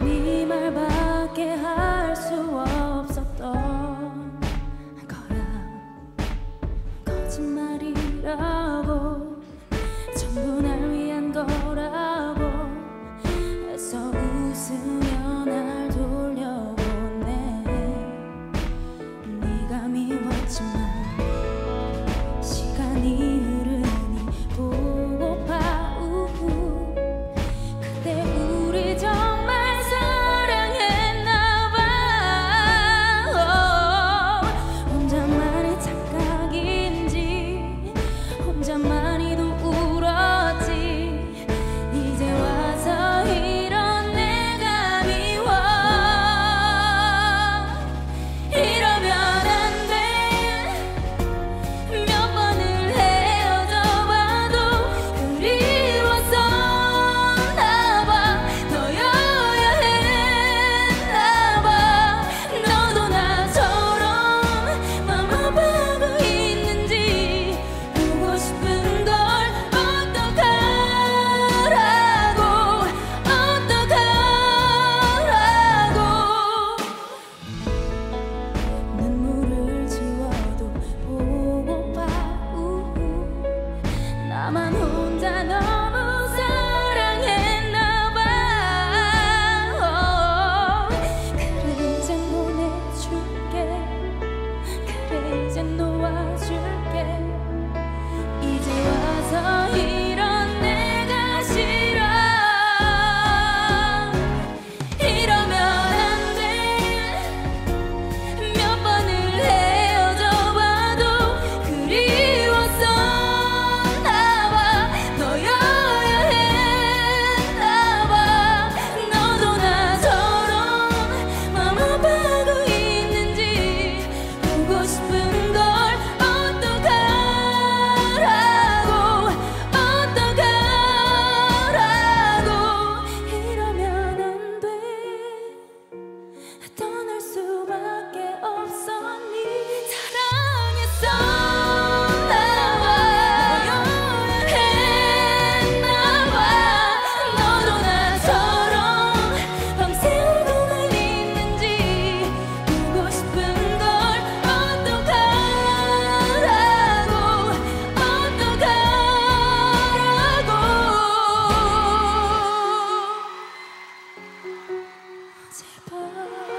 네 말밖에 할 수 없었던 거야 거짓말이라고 전부 날 위한 거라고 해서 웃으며 love.